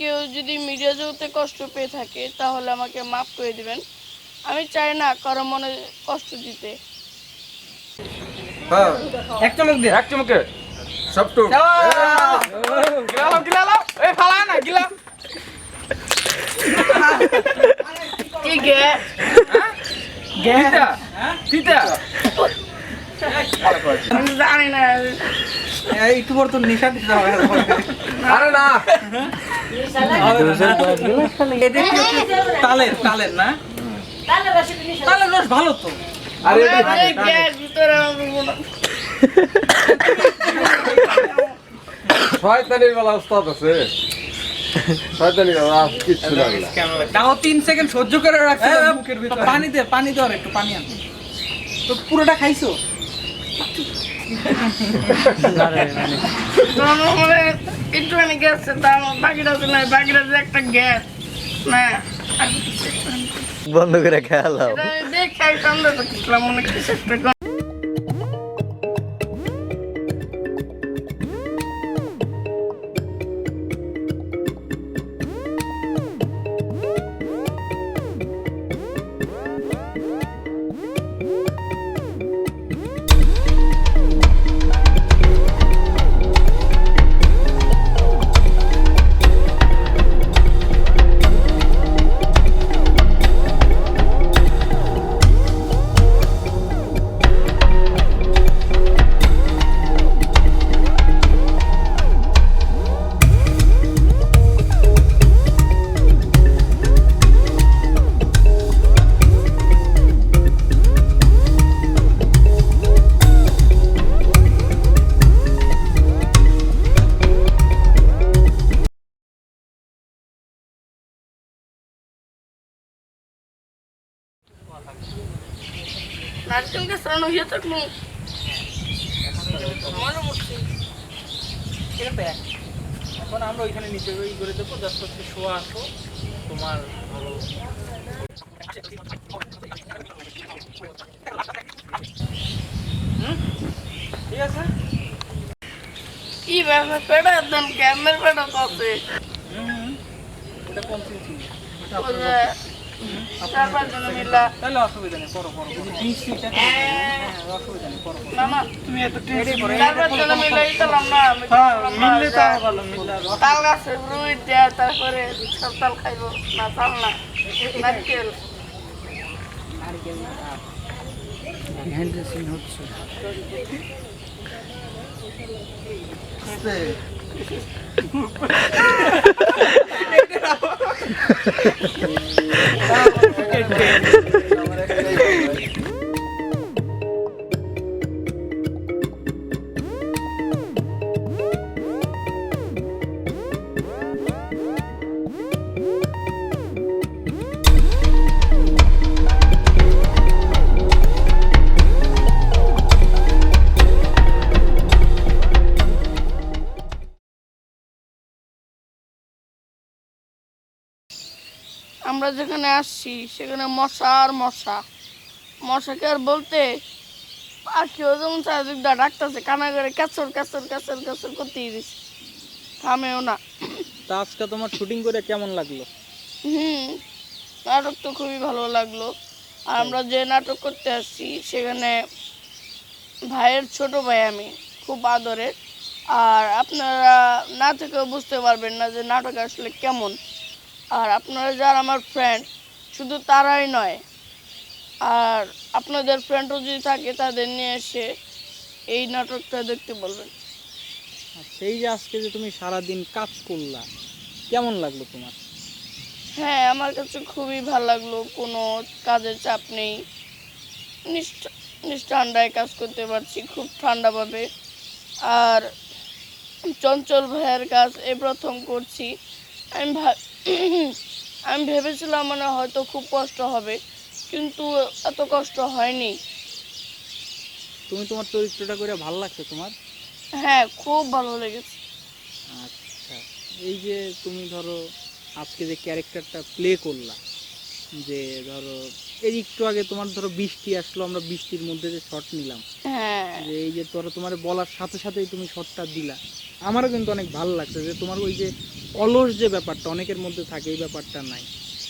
কেউ যদি মিডিয়া জগতে কষ্ট পেয়ে থাকে তাহলে আমাকে মাফ করে দিবেন। আমি চাই না কারও মনে কষ্ট দিতে। হ্যাঁ। এক চমক দে। এক চমকে। সব টু গিলালাম গিলালাম এই ফালা না গিলা। ঠিক আছে গেটা তিতা জানি না। একটু পর তো নিশা দিতে হবে আরে না। তালের তালের না? তালের রস ভালো তো। আরে শয়তানির বেলা ওস্তাদ আছে। শয়তানির বেলা কিচ্ছু লাগে তাও তিন সেকেন্ড সহ্য করে রাখছি বুকের ভিতরে। পানি দে পানি দে একটু পানি আন তো পুরোটা খাইছো? হয় একটুখানি গেছে তা বাকিটা আছে না বাকিটা যে একটা গ্যাস না বন্ধ করে আমি দেখে সন্দেহ করতেছিলাম মনে কিছু একটা আমারও মরছে এটা ব্যাগ এখন আমরা ওইখানে নিচে ওই করে দেবো জাস্ট হচ্ছে শোয়া আসো তোমার হুম? ঠিক আছে? কি ব্যাপার দেন ক্যামের পেটা আছে ওটা কোন চার পাঁচ জন মিলা। তাহলে অসুবিধা নেই পড়ো যদি হ্যাঁ। অসুবিধা নেই না না তুমি এত টেনশন চার পাঁচ জন মিলে দিলাম না আমি হ্যাঁ মিললে তো ভালো মিললে তাল গাছে রুই দেয়া তারপরে সব তাল খাইবো না তাল না নারকেল। সিন হচ্ছে। Yeah. যেখানে আসছি সেখানে মশা আর মশা। মশাকে আর বলতে পাখিও যেমন চারিদিক দা ডাকতেছে কানা করে ক্যাচর ক্যাচর ক্যাচর ক্যাচর করতেই দিচ্ছে থামেও না। তা আজকে তোমার শুটিং করে কেমন লাগল? হুম নাটক তো খুবই ভালো লাগল। আর আমরা যে নাটক করতে আসছি সেখানে ভাইয়ের ছোট ভাই আমি খুব আদরের। আর আপনারা না থেকেও বুঝতে পারবেন না যে নাটক আসলে কেমন। আর আপনারা যারা আমার ফ্রেন্ড শুধু তারাই নয় আর আপনাদের ফ্রেন্ডও যদি থাকে তাদের নিয়ে এসে এই নাটকটা দেখতে বলবেন। সেই যে আজকে যে তুমি সারাদিন কাজ করলা কেমন লাগল তোমার? হ্যাঁ আমার কাছে খুবই ভালো লাগল কোনো কাজের চাপ নেই। নিষ্ঠা নিষ্ঠান্ডায় কাজ করতে পারছি খুব ঠান্ডাভাবে আর চঞ্চল ভাইয়ের কাজ এ প্রথম করছি। আমি ভা- আমি ভেবেছিলাম মানে হয়তো খুব কষ্ট হবে কিন্তু এত কষ্ট হয়নি। তুমি তোমার চরিত্রটা করে ভালো লাগছে তোমার? হ্যাঁ খুব ভালো লেগেছে। আচ্ছা এই যে তুমি ধরো আজকে যে ক্যারেক্টারটা প্লে করলা যে ধরো এই একটু আগে তোমার ধরো বৃষ্টি আসলো আমরা বৃষ্টির মধ্যে যে শট নিলাম। হ্যাঁ। যে এই যে ধরো তোমার বলার সাথে সাথেই তুমি শটটা দিলা। আমারও কিন্তু অনেক ভালো লাগছে যে তোমার ওই যে অলস যে ব্যাপারটা অনেকের মধ্যে থাকে এই ব্যাপারটা নাই।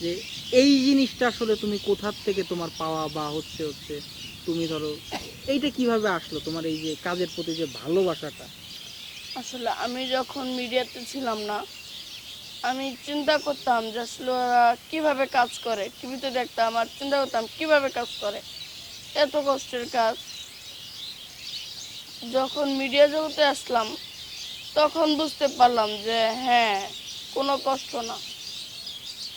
যে এই জিনিসটা আসলে তুমি কোথার থেকে তোমার পাওয়া বা হচ্ছে হচ্ছে তুমি ধরো এইটা কীভাবে আসলো তোমার এই যে কাজের প্রতি যে ভালোবাসাটা? আসলে আমি যখন মিডিয়াতে ছিলাম না আমি চিন্তা করতাম যে আসলে ওরা কীভাবে কাজ করে। টিভিতে দেখতাম আর চিন্তা করতাম, কীভাবে কাজ করে? এত কষ্টের কাজ। যখন মিডিয়া জগতে আসলাম, তখন বুঝতে পারলাম যে হ্যাঁ কোনো কষ্ট না।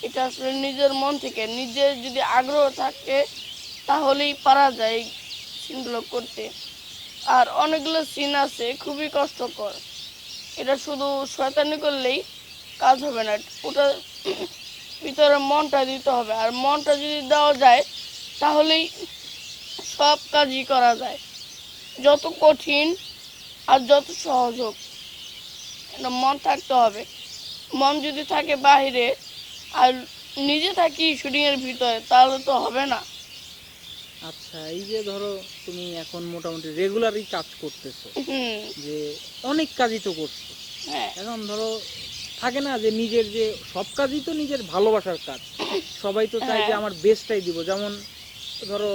এটা আসলে নিজের মন থেকে নিজের যদি আগ্রহ থাকে, তাহলেই পারা যায় সিনগুলো করতে। আর অনেকগুলো সিন আছে, খুবই কষ্টকর। এটা শুধু শয়তানি করলেই কাজ হবে না। ওটা ভিতরে মনটা দিতে হবে। আর মনটা যদি দেওয়া যায় তাহলেই সব কাজই করা যায়। যত কঠিন আর যত সহজ হোক এটা মন থাকতে হবে। মন যদি থাকে বাইরে আর নিজে থাকি শুটিংয়ের ভিতরে তাহলে তো হবে না। আচ্ছা এই যে ধরো তুমি এখন মোটামুটি রেগুলারই কাজ করতেছো। যে অনেক কাজই তো করছ। হ্যাঁ। এখন ধরো থাকে না যে নিজের যে সব কাজই তো নিজের ভালোবাসার কাজ। সবাই তো চায় যে হ্যাঁ। আমার বেস্টটাই দিব। যেমন ধরো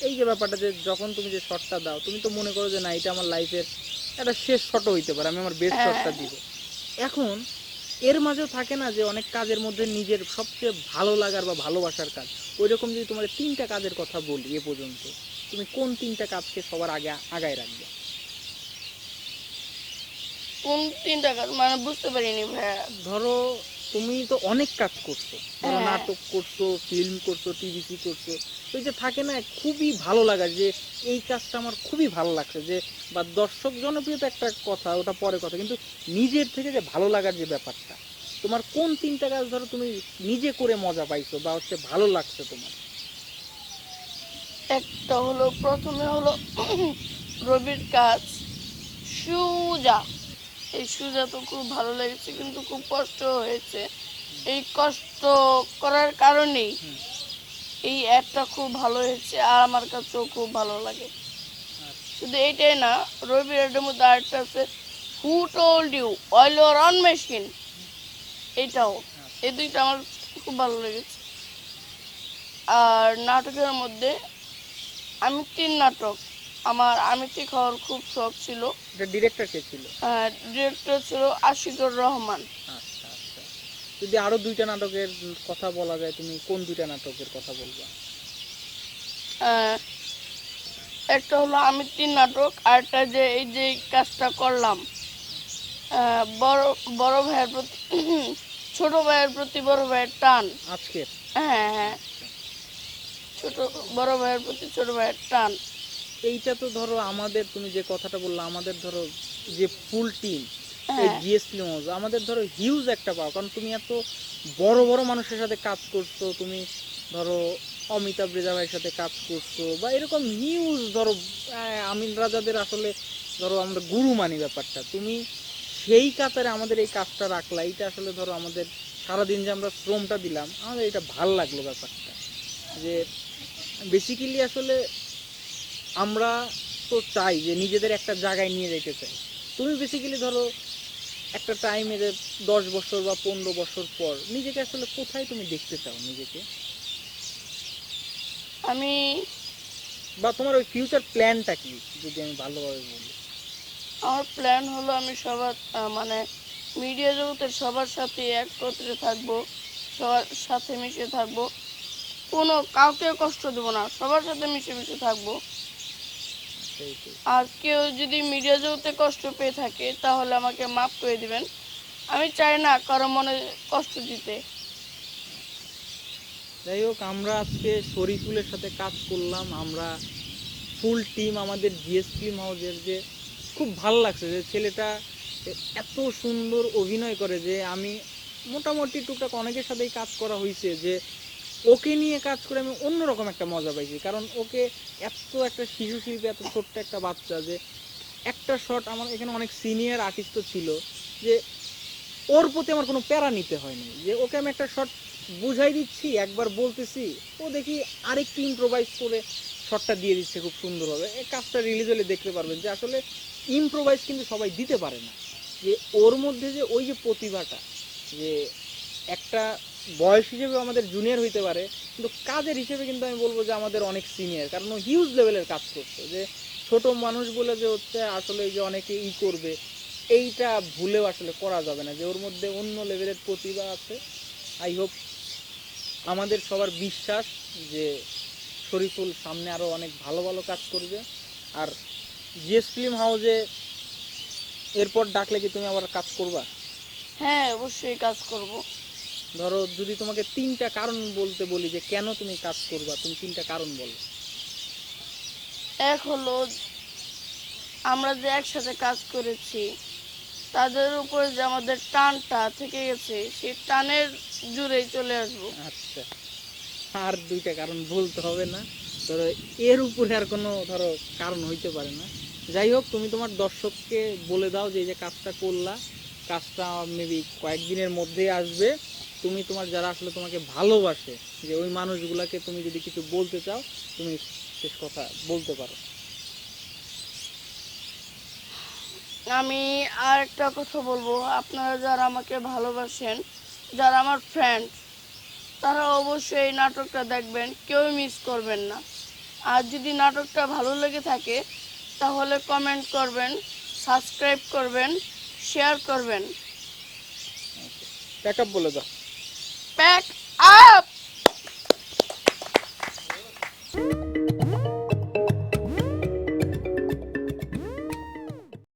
এই যে ব্যাপারটা যে যখন তুমি যে শটটা দাও তুমি তো মনে করো যে না এটা আমার লাইফের একটা শেষ শটও হইতে পারে আমি আমার বেস্ট হ্যাঁ। শটটা দিব। এখন এর মাঝেও থাকে না যে অনেক কাজের মধ্যে নিজের সবচেয়ে ভালো লাগার বা ভালোবাসার কাজ। ওই রকম যদি তোমার তিনটা কাজের কথা বলি এ পর্যন্ত তুমি কোন তিনটা কাজকে সবার আগে আগায় রাখবে? কোন তিনটা কাজ মানে বুঝতে পারিনি ভাইয়া। ধরো তুমি তো অনেক কাজ করছ। ধরো হ্যাঁ। নাটক করছ ফিল্ম করছ টিভিসি করছ। ওই যে থাকে না খুবই ভালো লাগা যে এই কাজটা আমার খুবই ভালো লাগছে যে বা দর্শক জনপ্রিয়তা একটা কথা ওটা পরে কথা। কিন্তু নিজের থেকে যে ভালো লাগার যে ব্যাপারটা তোমার কোন তিনটা কাজ ধরো তুমি নিজে করে মজা পাইছো বা হচ্ছে ভালো লাগছে তোমার। একটা হলো প্রথমে হলো রবির কাজ সুজা। এই সুজা তো খুব ভালো লেগেছে, কিন্তু খুব কষ্ট হয়েছে। এই কষ্ট করার কারণেই এই অ্যাপটা খুব ভালো হয়েছে আর আমার কাছেও খুব ভালো লাগে। শুধু এইটাই না, রবি অ্যাডের মধ্যে আরেকটা আছে who told you oil your own machine এটাও, এই দুইটা আমার খুব ভালো লেগেছে। আর নাটকের মধ্যে আমি তিন নাটক আমার আমিতি খাওয়ার খুব শখ ছিল। এটা ডিরেক্টর কে ছিল? ডিরেক্টর ছিল আশিকুর রহমান। আচ্ছা আচ্ছা। যদি আরও দুইটা নাটকের কথা বলা যায় তুমি কোন দুইটা নাটকের কথা বলবা? আহ, একটা হলো আমি তিন নাটক আর একটা যে এই যে কাজটা করলাম। বড় বড় ভাইয়ের প্রতি ছোট ভাইয়ের প্রতি বড় ভাইয়ের টান। আজকের? হ্যাঁ হ্যাঁ। ছোট বড় ভাইয়ের প্রতি ছোট ভাইয়ের টান। এইটা তো ধরো আমাদের তুমি যে কথাটা বললা আমাদের ধরো যে ফুল টিম হ্যাঁ। আমাদের ধরো হিউজ একটা পাও কারণ তুমি এত বড় বড় মানুষের সাথে কাজ করছ তুমি ধরো অমিতাভ রেজা ভাইয়ের সাথে কাজ করছ বা এরকম হিউজ ধরো আমিন রাজাদের আসলে ধরো আমরা গুরু মানি ব্যাপারটা। তুমি সেই কাতারে আমাদের এই কাজটা রাখলা এইটা আসলে ধরো আমাদের সারাদিন যে আমরা শ্রমটা দিলাম আমাদের এটা ভালো লাগল ব্যাপারটা। যে বেসিক্যালি আসলে আমরা তো চাই যে নিজেদের একটা জায়গায় নিয়ে যেতে চাই। তুমি বেসিক্যালি ধরো একটা টাইমে যে দশ বছর বা পনেরো বছর পর নিজেকে আসলে কোথায় তুমি দেখতে চাও নিজেকে? আমি বা তোমার ওই ফিউচার প্ল্যানটা কি? যদি আমি ভালোভাবে বলি। আমার প্ল্যান হলো আমি সবার মানে মিডিয়া জগতের সবার সাথে একত্রে থাকব সবার সাথে মিশে থাকব। কোনো কাউকে কষ্ট দেবো না সবার সাথে মিশে মিশে থাকব। আর কেউ যদি মিডিয়া জগতে কষ্ট পেয়ে থাকে তাহলে আমাকে মাফ করে দিবেন। আমি চাই না কারও মনে কষ্ট দিতে। যাই হোক আমরা আজকে শরীফুলের সাথে কাজ করলাম। আমরা ফুল টিম আমাদের জিএস ফিল্ম যে খুব ভালো লাগছে যে ছেলেটা এত সুন্দর অভিনয় করে যে আমি মোটামুটি টুকটাক অনেকের সাথেই কাজ করা হয়েছে যে ওকে নিয়ে কাজ করে আমি অন্যরকম একটা মজা পাইছি। কারণ ওকে এত একটা শিশু শিল্পী, এত ছোট্ট একটা বাচ্চা যে একটা শট আমার এখানে অনেক সিনিয়র আর্টিস্টও ছিল যে ওর প্রতি আমার কোনো প্যারা নিতে হয়নি। যে ওকে আমি একটা শট বুঝাই দিচ্ছি, একবার বলতেছি, ও দেখি আরেকটু ইম্প্রোভাইজ করে শটটা দিয়ে দিচ্ছে খুব সুন্দরভাবে। এই কাজটা রিলিজ হলে দেখতে পারবেন যে আসলে ইম্প্রোভাইজ কিন্তু সবাই দিতে পারে না। যে ওর মধ্যে যে ওই যে প্রতিভাটা, যে একটা বয়স হিসেবে আমাদের জুনিয়র হইতে পারে, কিন্তু কাজের হিসেবে কিন্তু আমি বলব যে আমাদের অনেক সিনিয়র কারণ ও হিউজ লেভেলের কাজ করছে। যে ছোট মানুষ বলে যে হচ্ছে আসলে যে অনেকে ই করবে, এইটা ভুলেও আসলে করা যাবে না। যে ওর মধ্যে অন্য লেভেলের প্রতিভা আছে। আই হোপ আমাদের সবার বিশ্বাস যে শরীফুল সামনে আরও অনেক ভালো ভালো কাজ করবে। আর জিএস ফিল্ম হাউসে এরপর ডাকলে কি তুমি আবার কাজ করবা? হ্যাঁ অবশ্যই কাজ করব। ধরো যদি তোমাকে তিনটা কারণ বলতে বলি যে কেন তুমি কাজ করবা তুমি তিনটা কারণ বলো। এক হলো আমরা যে একসাথে কাজ করেছি তাদের উপরে যে আমাদের টানটা থেকে গেছে সেই টানের জুড়েই চলে আসব। আচ্ছা আর দুইটা কারণ বলতে হবে না। ধরো এর উপরে আর কোনো ধরো কারণ হইতে পারে না। যাই হোক তুমি তোমার দর্শককে বলে দাও যে এই যে কাজটা করলা কাজটা মেবি কয়েকদিনের মধ্যেই আসবে। তুমি তোমার যারা আসলে তোমাকে ভালোবাসে যে ওই মানুষগুলোকে তুমি যদি কিছু বলতে চাও তুমি শেষ কথা বলতে পারো। আমি আর একটা কথা বলব। আপনারা যারা আমাকে ভালোবাসেন যারা আমার ফ্রেন্ড তারা অবশ্যই এই নাটকটা দেখবেন কেউই মিস করবেন না। আর যদি নাটকটা ভালো লেগে থাকে তাহলে কমেন্ট করবেন সাবস্ক্রাইব করবেন শেয়ার করবেন। প্যাক আপ বলে দাও। back up!